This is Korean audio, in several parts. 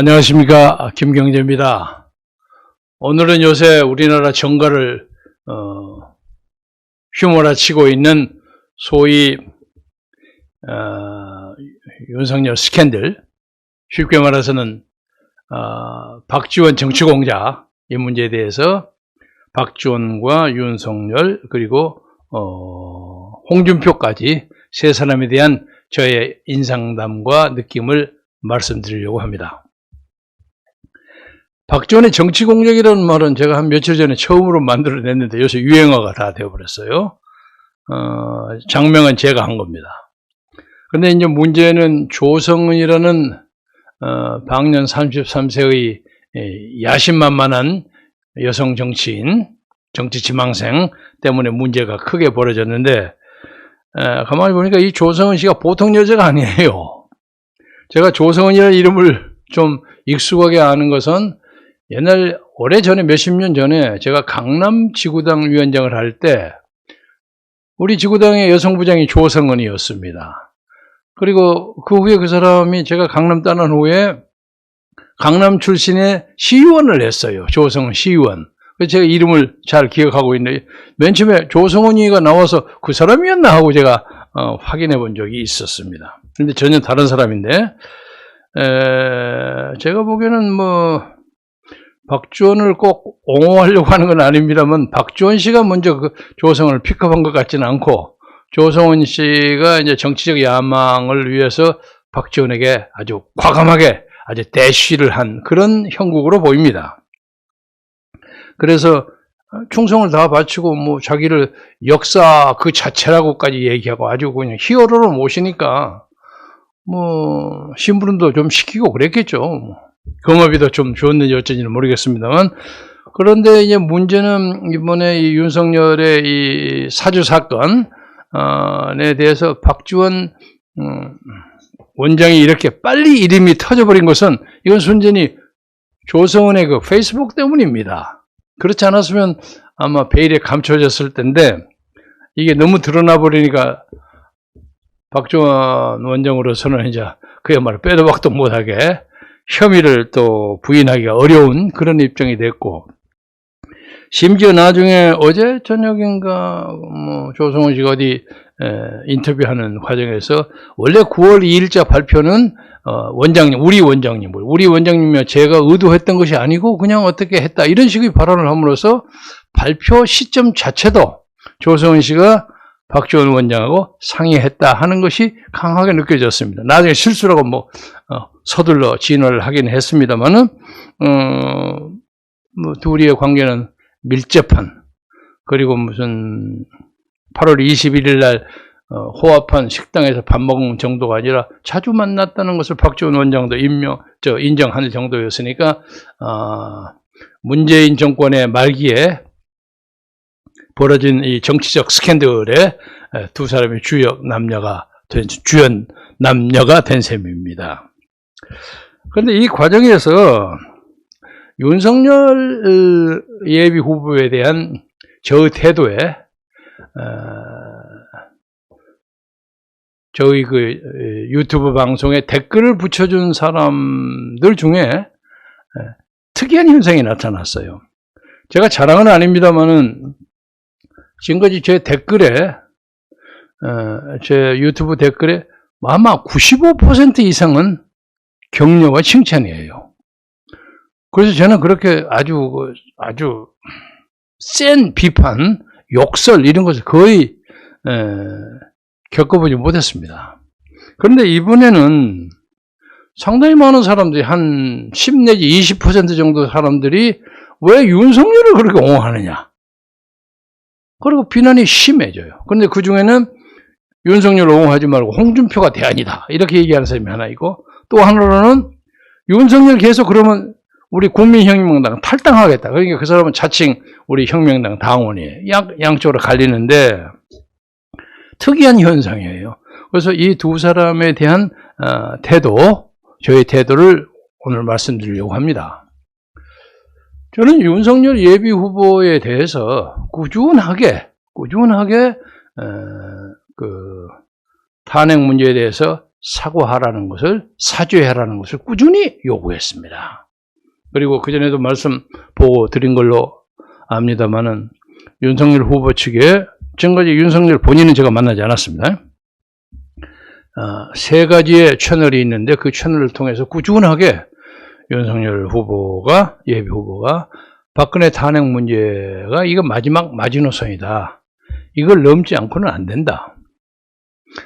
안녕하십니까 김경재입니다. 오늘은 요새 우리나라 정가를 어, 휘몰아치고 있는 소위 어, 윤석열 스캔들 쉽게 말해서는 어, 박지원 정치공자 이 문제에 대해서 박지원과 윤석열 그리고 어, 홍준표까지 세 사람에 대한 저의 인상담과 느낌을 말씀드리려고 합니다. 박지원의 정치 공작이라는 말은 제가 한 며칠 전에 처음으로 만들어냈는데 요새 유행어가 다 되어버렸어요. 어, 장명은 제가 한 겁니다. 근데 이제 문제는 조성은이라는 어, 방년 33세의 야심만만한 여성 정치인, 정치 지망생 때문에 문제가 크게 벌어졌는데 에, 가만히 보니까 이 조성은 씨가 보통 여자가 아니에요. 제가 조성은이라는 이름을 좀 익숙하게 아는 것은 옛날 오래 전에 몇십 년 전에 제가 강남 지구당 위원장을 할 때 우리 지구당의 여성부장이 조성은이었습니다. 그리고 그 후에 그 사람이 제가 강남 떠난 후에 강남 출신의 시의원을 했어요. 조성은 시의원. 그래서 제가 이름을 잘 기억하고 있는데 맨 처음에 조성은이가 나와서 그 사람이었나 하고 제가 어, 확인해 본 적이 있었습니다. 근데 전혀 다른 사람인데 에, 제가 보기에는 뭐 박지원을 꼭 옹호하려고 하는 건 아닙니다만 박지원 씨가 먼저 그 조성을 픽업한 것 같지는 않고 조성은 씨가 이제 정치적 야망을 위해서 박지원에게 아주 과감하게 아주 대쉬를 한 그런 형국으로 보입니다. 그래서 충성을 다 바치고 뭐 자기를 역사 그 자체라고까지 얘기하고 아주 그냥 히어로로 모시니까 뭐 심부름도 좀 시키고 그랬겠죠. 경업이도 좀 좋았는지 어쩐지는 모르겠습니다만 그런데 이제 문제는 이번에 이 윤석열의 이 사주 사건에 대해서 박지원 음, 원장이 이렇게 빨리 이름이 터져버린 것은 이건 순전히 조성은의 그 페이스북 때문입니다. 그렇지 않았으면 아마 베일에 감춰졌을 텐데 이게 너무 드러나 버리니까 박지원 원장으로서는 이제 그야말로 빼도 박도 못하게 혐의를 또 부인하기가 어려운 그런 입장이 됐고 심지어 나중에 어제 저녁인가 뭐 조성원 씨가 어디 에, 인터뷰하는 과정에서 원래 9월 2일자 발표는 어, 원장님, 우리 원장님, 우리 원장님이 제가 의도했던 것이 아니고 그냥 어떻게 했다 이런 식의 발언을 함으로써 발표 시점 자체도 조성원 씨가 박지원 원장하고 상의했다 하는 것이 강하게 느껴졌습니다. 나중에 실수라고 뭐 어, 서둘러 진화를 하긴 했습니다만은 어, 뭐 둘이의 관계는 밀접한 그리고 무슨 8월 21일 날 어, 호합한 식당에서 밥 먹은 정도가 아니라 자주 만났다는 것을 박지원 원장도 인명, 저 인정하는 정도였으니까 어, 문재인 정권의 말기에 벌어진 이 정치적 스캔들에 두 사람의 주역 남녀가 된, 주연 남녀가 된 셈입니다. 그런데 이 과정에서 윤석열 예비 후보에 대한 저의 태도에 저희 그 유튜브 방송에 댓글을 붙여준 사람들 중에 특이한 현상이 나타났어요. 제가 자랑은 아닙니다만은 지금까지 제 댓글에 제 유튜브 댓글에 아마 95% 이상은 격려와 칭찬이에요. 그래서 저는 그렇게 아주 아주 센 비판, 욕설 이런 것을 거의 겪어보지 못했습니다. 그런데 이번에는 상당히 많은 사람들이 한 10 내지 20% 정도 사람들이 왜 윤석열을 그렇게 옹호하느냐. 그리고 비난이 심해져요. 그런데 그 중에는 윤석열 옹호하지 말고 홍준표가 대안이다. 이렇게 얘기하는 사람이 하나 있고 또 하나로는 윤석열 계속 그러면 우리 국민혁명당 탈당하겠다. 그러니까 그 사람은 자칭 우리 혁명당 당원이에요. 양, 양쪽으로 갈리는데 특이한 현상이에요. 그래서 이 두 사람에 대한 어, 태도, 저의 태도를 오늘 말씀드리려고 합니다. 저는 윤석열 예비 후보에 대해서 꾸준하게, 꾸준하게 어, 그 탄핵 문제에 대해서 사과하라는 것을 사죄하라는 것을 꾸준히 요구했습니다. 그리고 그전에도 말씀 보고 드린 걸로 압니다만은 윤석열 후보 측에 지금까지 윤석열 본인은 제가 만나지 않았습니다. 어, 세 가지의 채널이 있는데 그 채널을 통해서 꾸준하게 윤석열 후보가 예비 후보가 박근혜 탄핵 문제가 이거 마지막 마지노선이다. 이걸 넘지 않고는 안 된다.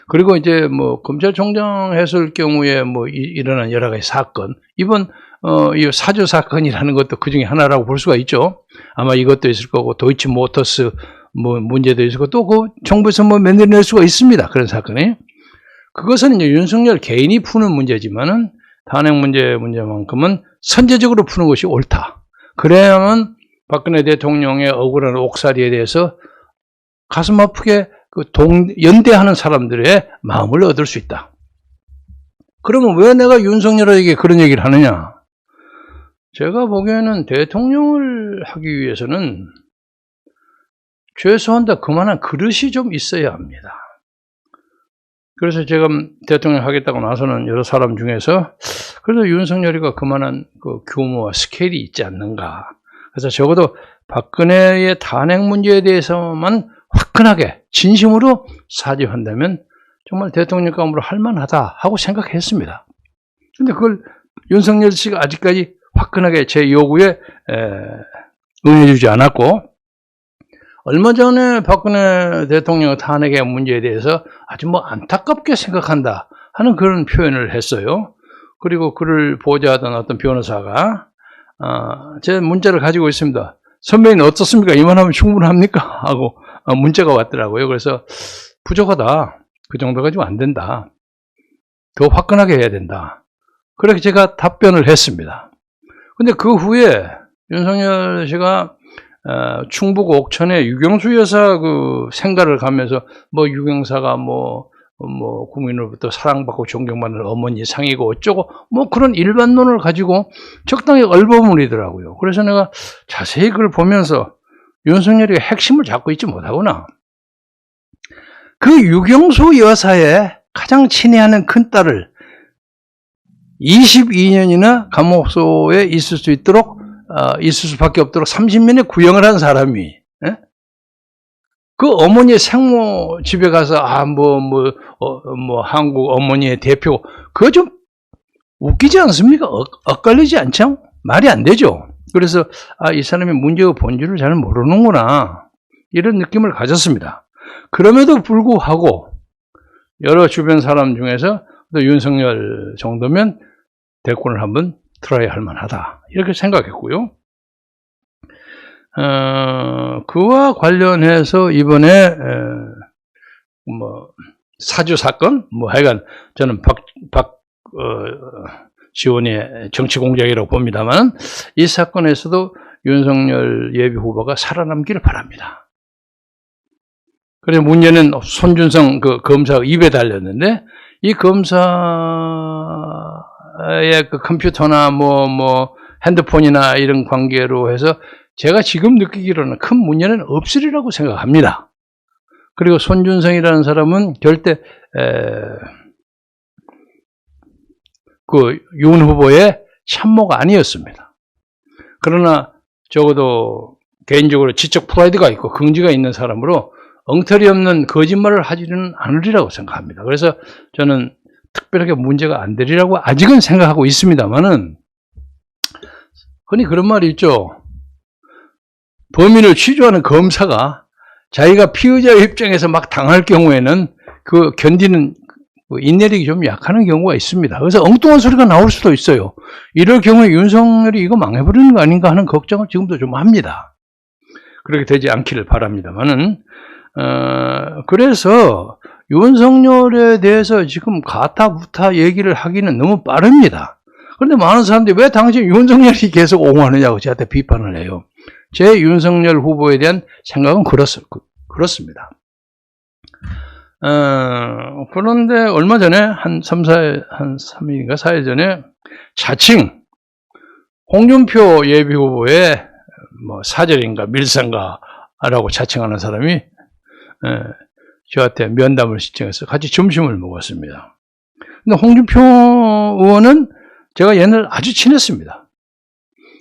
그리고 이제 뭐 검찰총장 했을 경우에 뭐 이, 일어난 여러 가지 사건 이번 어, 이 사주 사건이라는 것도 그 중에 하나라고 볼 수가 있죠. 아마 이것도 있을 거고 도이치 모터스 뭐 문제도 있을 거고 또 그 정부에서 뭐 만들어낼 수가 있습니다. 그런 사건이. 그것은 이제 윤석열 개인이 푸는 문제지만은 탄핵 문제 문제만큼은 선제적으로 푸는 것이 옳다. 그래야만 박근혜 대통령의 억울한 옥살이에 대해서 가슴 아프게 그 동, 연대하는 사람들의 마음을 얻을 수 있다. 그러면 왜 내가 윤석열에게 그런 얘기를 하느냐? 제가 보기에는 대통령을 하기 위해서는 죄송한다 그만한 그릇이 좀 있어야 합니다. 그래서 제가 대통령 하겠다고 나서는 여러 사람 중에서 그래도 윤석열이가 그만한 그 규모와 스케일이 있지 않는가. 그래서 적어도 박근혜의 탄핵 문제에 대해서만 화끈하게 진심으로 사죄한다면 정말 대통령감으로 할만하다 하고 생각했습니다. 근데 그걸 윤석열 씨가 아직까지 화끈하게 제 요구에 응해주지 않았고 얼마 전에 박근혜 대통령 탄핵의 문제에 대해서 아주 뭐 안타깝게 생각한다 하는 그런 표현을 했어요. 그리고 그를 보좌하던 어떤 변호사가 어, 제 문자를 가지고 있습니다. 선배님 어떻습니까? 이만하면 충분합니까? 하고 어, 문자가 왔더라고요. 그래서 부족하다. 그 정도 가지고 안 된다. 더 화끈하게 해야 된다. 그렇게 제가 답변을 했습니다. 근데 그 후에 윤석열 씨가 어, 충북 옥천에 유경수 여사 그 생가를 가면서 뭐 유경사가 뭐, 뭐 국민으로부터 사랑받고 존경받는 어머니 상이고 어쩌고 뭐 그런 일반론을 가지고 적당히 얼버무리더라고요. 그래서 내가 자세히 그걸 보면서 윤석열이 핵심을 잡고 있지 못하구나. 그 유경수 여사의 가장 친애하는 큰딸을 22년이나 감옥소에 있을 수 있도록 어, 있을 수밖에 없도록 30년의 구형을 한 사람이 에? 그 어머니의 생모 집에 가서 아뭐뭐 뭐, 어, 뭐 한국 어머니의 대표 그거 좀 웃기지 않습니까? 어, 엇갈리지 않죠? 말이 안 되죠. 그래서 아 이 사람이 문제의 본질을 잘 모르는구나 이런 느낌을 가졌습니다. 그럼에도 불구하고 여러 주변 사람 중에서 또 윤석열 정도면 대권을 한번 트라이 할 만하다. 이렇게 생각했고요. 어, 그와 관련해서 이번에, 에, 뭐, 사주 사건? 뭐 하여간 저는 박, 박, 어, 지원의 정치 공작이라고 봅니다만 이 사건에서도 윤석열 예비 후보가 살아남기를 바랍니다. 그래 문제는 손준성 그 검사 입에 달렸는데 이 검사의 그 컴퓨터나 뭐, 뭐, 핸드폰이나 이런 관계로 해서 제가 지금 느끼기로는 큰 문제는 없으리라고 생각합니다. 그리고 손준성이라는 사람은 절대, 에, 그, 윤 후보의 참모가 아니었습니다. 그러나 적어도 개인적으로 지적 프라이드가 있고 긍지가 있는 사람으로 엉터리 없는 거짓말을 하지는 않으리라고 생각합니다. 그래서 저는 특별하게 문제가 안 되리라고 아직은 생각하고 있습니다만은 흔히 그런 말이 있죠. 범인을 취조하는 검사가 자기가 피의자 입장에서 막 당할 경우에는 그 견디는 그 인내력이 좀 약하는 경우가 있습니다. 그래서 엉뚱한 소리가 나올 수도 있어요. 이럴 경우에 윤석열이 이거 망해버리는 거 아닌가 하는 걱정을 지금도 좀 합니다. 그렇게 되지 않기를 바랍니다만은 어, 그래서 윤석열에 대해서 지금 가타부타 얘기를 하기는 너무 빠릅니다. 그런데 많은 사람들이 왜 당신 윤석열이 계속 옹호하느냐고 저한테 비판을 해요. 제 윤석열 후보에 대한 생각은 그렇, 그렇습니다. 어, 그런데 얼마 전에 한 3, 4일, 한 3일인가 4일 전에 자칭 홍준표 예비 후보의 뭐 사절인가 밀상가라고 자칭하는 사람이 예, 저한테 면담을 신청해서 같이 점심을 먹었습니다. 근데 홍준표 의원은 제가 옛날 아주 친했습니다.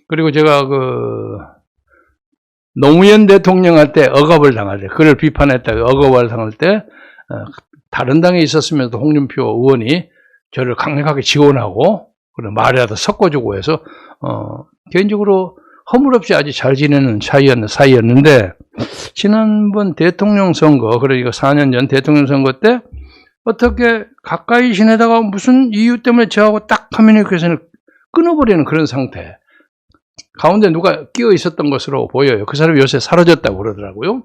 그리고 제가 그 노무현 대통령 할 때 억압을 당할 때, 그를 비판했다가 억압을 당할 때, 어, 다른 당에 있었으면서 홍준표 의원이 저를 강력하게 지원하고, 그래 말이라도 섞어주고 해서, 어, 개인적으로 허물없이 아주 잘 지내는 사이였, 사이였는데, 지난번 대통령 선거, 그러니까 4년 전 대통령 선거 때, 어떻게 가까이 지내다가 무슨 이유 때문에 저하고 딱 커뮤니케이션을 끊어버리는 그런 상태. 가운데 누가 끼어 있었던 것으로 보여요. 그 사람이 요새 사라졌다고 그러더라고요.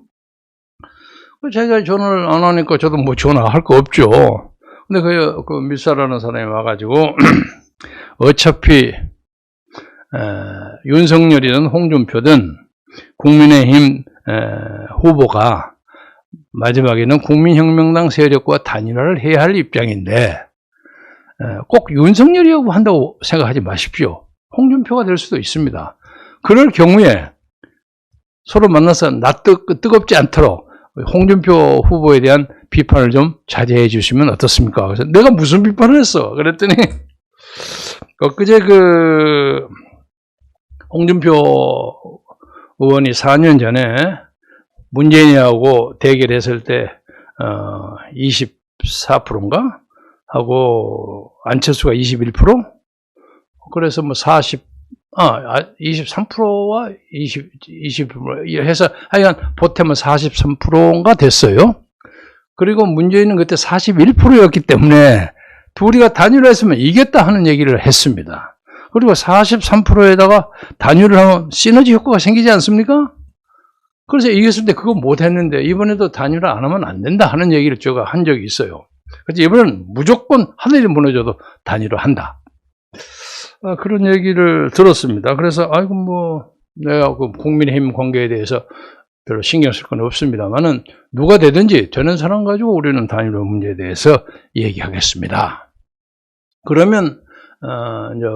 제가 전화를 안 하니까 저도 뭐 전화할 거 없죠. 근데 그, 그 밀사라는 사람이 와가지고, 어차피, 에, 윤석열이든 홍준표든 국민의힘 에, 후보가 마지막에는 국민혁명당 세력과 단일화를 해야 할 입장인데, 에, 꼭 윤석열이라고 한다고 생각하지 마십시오. 홍준표가 될 수도 있습니다. 그럴 경우에 서로 만나서 낯뜨, 뜨겁지 않도록 홍준표 후보에 대한 비판을 좀 자제해 주시면 어떻습니까? 그래서 내가 무슨 비판을 했어? 그랬더니 엊그제 그 홍준표 의원이 4년 전에 문재인이하고 대결했을 때 어, 24%인가 하고 안철수가 21% 그래서 뭐 40, 아, 23%와 20, 20% 해서 하여간 보태면 43%인가 됐어요. 그리고 문재인은 그때 41%였기 때문에 둘이가 단일화했으면 이겼다 하는 얘기를 했습니다. 그리고 43%에다가 단일을 하면 시너지 효과가 생기지 않습니까? 그래서 이겼을 때 그거 못 했는데 이번에도 단일화 안 하면 안 된다 하는 얘기를 제가 한 적이 있어요. 그래서 이번엔 무조건 하늘이 무너져도 단일화 한다. 아, 그런 얘기를 들었습니다. 그래서 아이고 뭐 내가 그 국민의힘 관계에 대해서 별로 신경 쓸 건 없습니다만은 누가 되든지 되는 사람 가지고 우리는 단일화 문제에 대해서 얘기하겠습니다. 그러면 어, 이제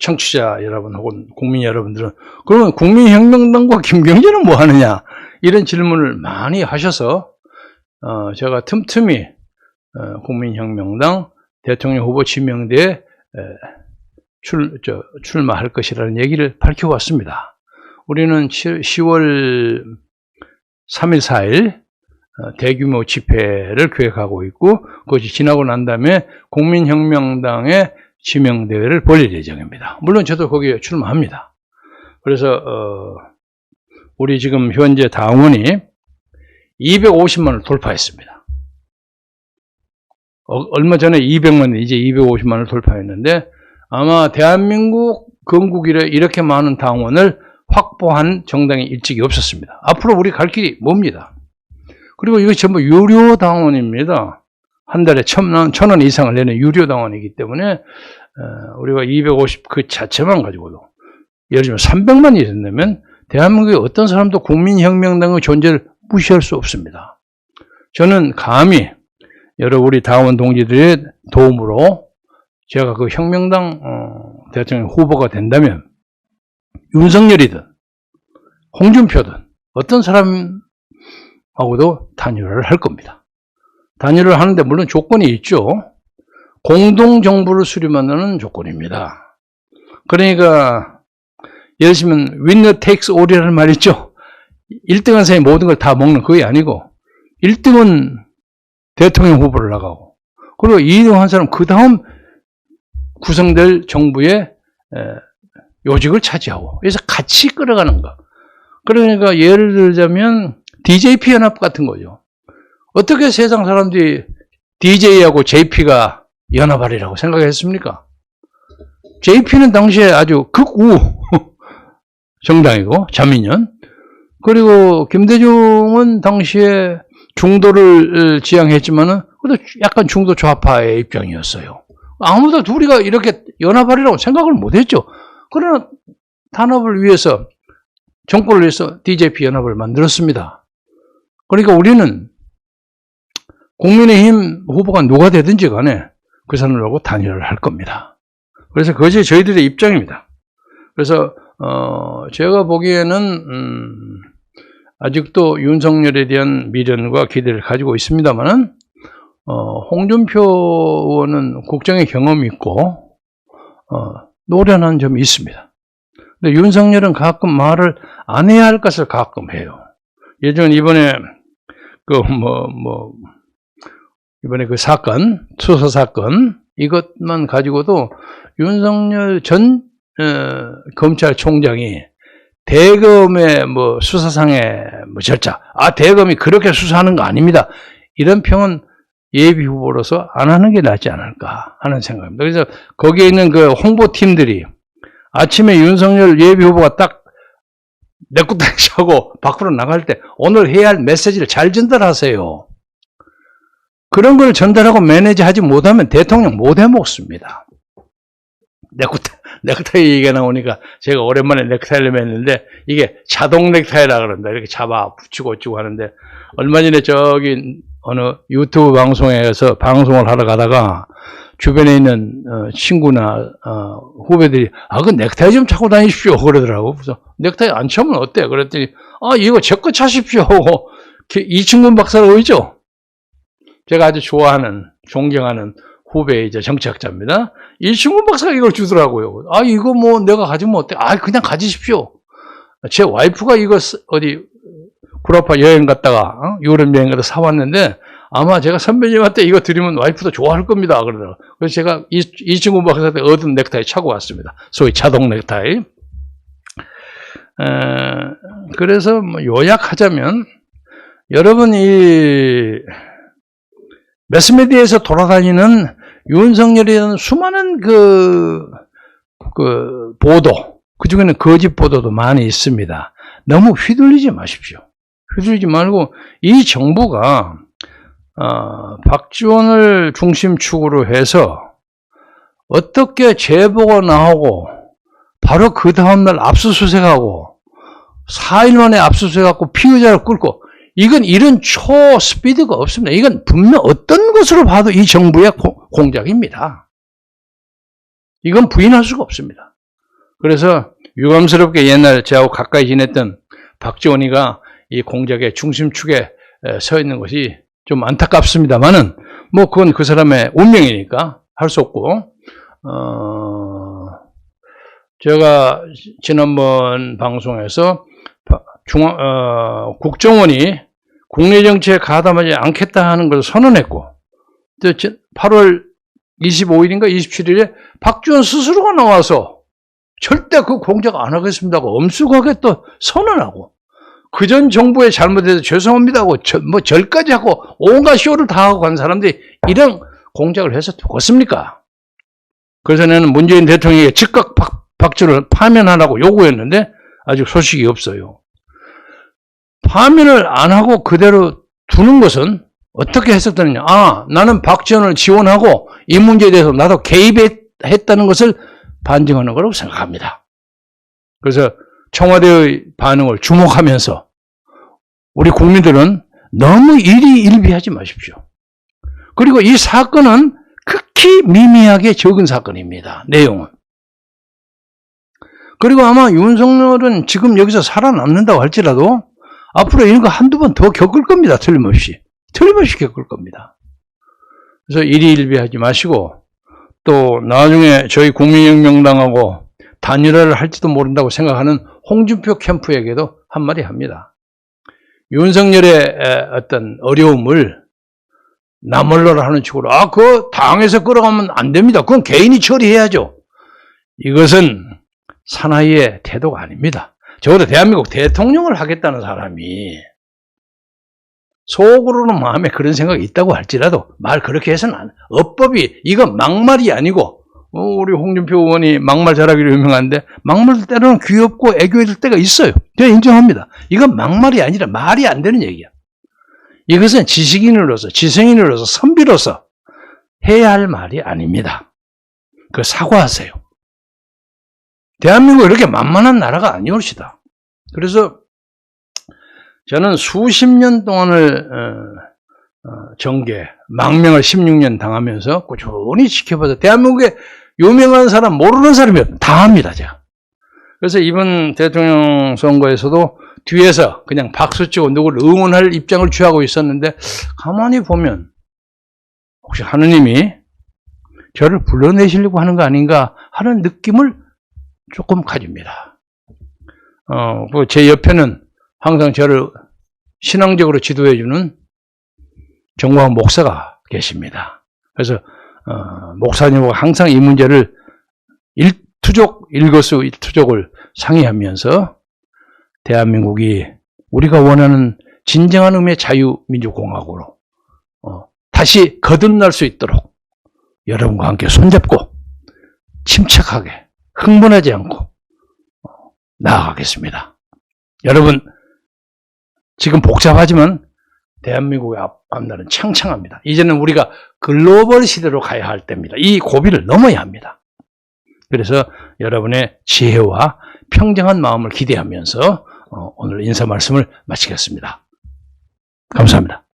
청취자 여러분 혹은 국민 여러분들은 그러면 국민혁명당과 김경진은 뭐 하느냐 이런 질문을 많이 하셔서 어, 제가 틈틈이 어, 국민혁명당 대통령 후보 지명대에 출, 저, 출마할 것이라는 얘기를 밝혀왔습니다. 우리는 10월 3일, 4일 대규모 집회를 계획하고 있고 그것이 지나고 난 다음에 국민혁명당의 지명대회를 벌릴 예정입니다. 물론 저도 거기에 출마합니다. 그래서 어, 우리 지금 현재 당원이 250만을 돌파했습니다. 어, 얼마 전에 200만, 이제 250만을 돌파했는데 아마 대한민국 건국일에 이렇게 많은 당원을 확보한 정당이 일찍이 없었습니다. 앞으로 우리 갈 길이 멉니다. 그리고 이거 전부 유료 당원입니다. 한 달에 천 원, 천원 이상을 내는 유료 당원이기 때문에 어, 우리가 250 그 자체만 가지고도 예를 들면 300만이 된다면 대한민국의 어떤 사람도 국민혁명당의 존재를 무시할 수 없습니다. 저는 감히 여러 우리 당원 동지들의 도움으로 제가 그 혁명당 어, 대통령 후보가 된다면 윤석열이든 홍준표든 어떤 사람하고도 단일화를 할 겁니다. 단일화를 하는데 물론 조건이 있죠. 공동정부를 수립한다는 조건입니다. 그러니까 예를 들면 winner takes all이라는 말 있죠. 1등한 사람이 모든 걸 다 먹는 그게 아니고 1등은 대통령 후보를 나가고 그리고 2등 한 사람 그 다음 구성될 정부의 요직을 차지하고 그래서 같이 끌어가는 거. 그러니까 예를 들자면 DJP 연합 같은 거죠. 어떻게 세상 사람들이 DJ하고 JP가 연합하리라고 생각했습니까? JP는 당시에 아주 극우 정당이고 자민련 그리고 김대중은 당시에 중도를 지향했지만은 그래도 약간 중도 좌파의 입장이었어요. 아무도 둘이가 이렇게 연합하리라고 생각을 못했죠. 그러나 단합을 위해서 정권을 위해서 DJP 연합을 만들었습니다. 그러니까 우리는 국민의힘 후보가 누가 되든지 간에 그 사람들하고 단일화를 할 겁니다. 그래서 그것이 저희들의 입장입니다. 그래서 어 제가 보기에는 음 아직도 윤석열에 대한 미련과 기대를 가지고 있습니다만은 어, 홍준표 의원은 국정에 경험이 있고 어, 노련한 점이 있습니다. 근데 윤석열은 가끔 말을 안 해야 할 것을 가끔 해요. 예전 이번에 그뭐뭐 이번에 그 사건 수사 사건 이것만 가지고도 윤석열 전 어, 검찰총장이 대검의 뭐 수사상의 뭐 절차, 아 대검이 그렇게 수사하는 거 아닙니다. 이런 평은 예비 후보로서 안 하는 게 낫지 않을까 하는 생각입니다. 그래서 거기에 있는 그 홍보팀들이 아침에 윤석열 예비 후보가 딱 내꾸딱 차고 밖으로 나갈 때 오늘 해야 할 메시지를 잘 전달하세요. 그런 걸 전달하고 매니지하지 못하면 대통령 못 해먹습니다. 넥타이, 넥타이 얘기가 나오니까 제가 오랜만에 넥타이를 맸는데 이게 자동 넥타이라 그런다. 이렇게 잡아 붙이고 어쩌고 하는데 얼마 전에 저기 어느 유튜브 방송에서 방송을 하러 가다가 주변에 있는 어, 친구나 어, 후배들이 아 그 넥타이 좀 차고 다니십시오 그러더라고. 그래서 넥타이 안 차면 어때? 그랬더니 아 이거 제 거 차십시오. 하고 이충근 박사라고 있죠. 제가 아주 좋아하는 존경하는 후배이자 정치학자입니다. 이충근 박사가 이걸 주더라고요. 아 이거 뭐 내가 가지면 어때? 아 그냥 가지십시오. 제 와이프가 이거 쓰- 어디 구라파 여행 갔다가 어? 유럽 여행 갔다 사왔는데 아마 제가 선배님한테 이거 드리면 와이프도 좋아할 겁니다. 그러더라고요. 그래서 제가 이, 이충근 박사한테 얻은 넥타이 차고 왔습니다. 소위 자동 넥타이. 에, 그래서 뭐 요약하자면 여러분 이 매스미디어에서 돌아다니는 윤석열이라는 수많은 그, 그 보도, 그 중에는 거짓 보도도 많이 있습니다. 너무 휘둘리지 마십시오. 휘둘리지 말고 이 정부가 어, 박지원을 중심축으로 해서 어떻게 제보가 나오고 바로 그 다음날 압수수색하고 4일 만에 압수수색하고 피의자를 끌고 이건 이런 초 스피드가 없습니다. 이건 분명 어떤 것으로 봐도 이 정부의 고- 공작입니다. 이건 부인할 수가 없습니다. 그래서 유감스럽게 옛날 저하고 가까이 지냈던 박지원이가 이 공작의 중심축에 에, 서 있는 것이 좀 안타깝습니다만은 뭐 그건 그 사람의 운명이니까 할 수 없고 어 제가 지난번 방송에서 바- 중앙 어, 국정원이 국내 정치에 가담하지 않겠다 하는 것을 선언했고 또 지- 8월 25일인가 27일에 박지원 스스로가 나와서 절대 그 공작 안 하겠습니다고 엄숙하게 또 선언하고 그 전 정부의 잘못해서 죄송합니다 하고 저- 뭐 절까지 하고 온갖 쇼를 다 하고 간 사람들이 이런 공작을 해서 되겠습니까? 그래서 나는 문재인 대통령에게 즉각 박, 박지원을 파면하라고 요구했는데 아직 소식이 없어요. 파면을 안 하고 그대로 두는 것은 어떻게 해석되느냐? 아, 나는 박지원을 지원하고 이 문제에 대해서 나도 개입했다는 것을 반증하는 거라고 생각합니다. 그래서 청와대의 반응을 주목하면서 우리 국민들은 너무 일희일비하지 마십시오. 그리고 이 사건은 극히 미미하게 적은 사건입니다. 내용은. 그리고 아마 윤석열은 지금 여기서 살아남는다고 할지라도 앞으로 이런 거 한두 번 더 겪을 겁니다. 틀림없이. 틀림없이 겪을 겁니다. 그래서 일희일비하지 마시고 또 나중에 저희 국민혁명당하고 단일화를 할지도 모른다고 생각하는 홍준표 캠프에게도 한마디 합니다. 윤석열의 에, 어떤 어려움을 나몰라라 하는 식으로 아, 그 당에서 끌어가면 안 됩니다. 그건 개인이 처리해야죠. 이것은 사나이의 태도가 아닙니다. 적어도 대한민국 대통령을 하겠다는 사람이 속으로는 마음에 그런 생각이 있다고 할지라도 말 그렇게 해서는 안, 업법이 이건 막말이 아니고 어, 우리 홍준표 의원이 막말 잘하기로 유명한데 막말 때로는 귀엽고 애교일 때가 있어요. 제가 인정합니다. 이건 막말이 아니라 말이 안 되는 얘기야. 이것은 지식인으로서 지성인으로서 선비로서 해야 할 말이 아닙니다. 그 사과하세요. 대한민국 이렇게 만만한 나라가 아니올시다. 그래서 저는 수십 년 동안을 어, 어, 정계, 망명을 16년 당하면서 꾸준히 지켜봐서 대한민국에 유명한 사람, 모르는 사람이 다 합니다, 제가. 그래서 이번 대통령 선거에서도 뒤에서 그냥 박수 치고 누구를 응원할 입장을 취하고 있었는데 가만히 보면 혹시 하느님이 저를 불러내시려고 하는 거 아닌가 하는 느낌을 조금 가집니다. 어, 그제 옆에는 항상 저를 신앙적으로 지도해주는 정광 목사가 계십니다. 그래서, 어, 목사님과 항상 이 문제를 일 투족, 일거수 일투족을 상의하면서 대한민국이 우리가 원하는 진정한 의미의 자유민주공화국으로 어, 다시 거듭날 수 있도록 여러분과 함께 손잡고 침착하게 흥분하지 않고 어, 나아가겠습니다. 여러분 지금 복잡하지만 대한민국의 앞, 앞날은 창창합니다. 이제는 우리가 글로벌 시대로 가야 할 때입니다. 이 고비를 넘어야 합니다. 그래서 여러분의 지혜와 평정한 마음을 기대하면서 어, 오늘 인사 말씀을 마치겠습니다. 감사합니다.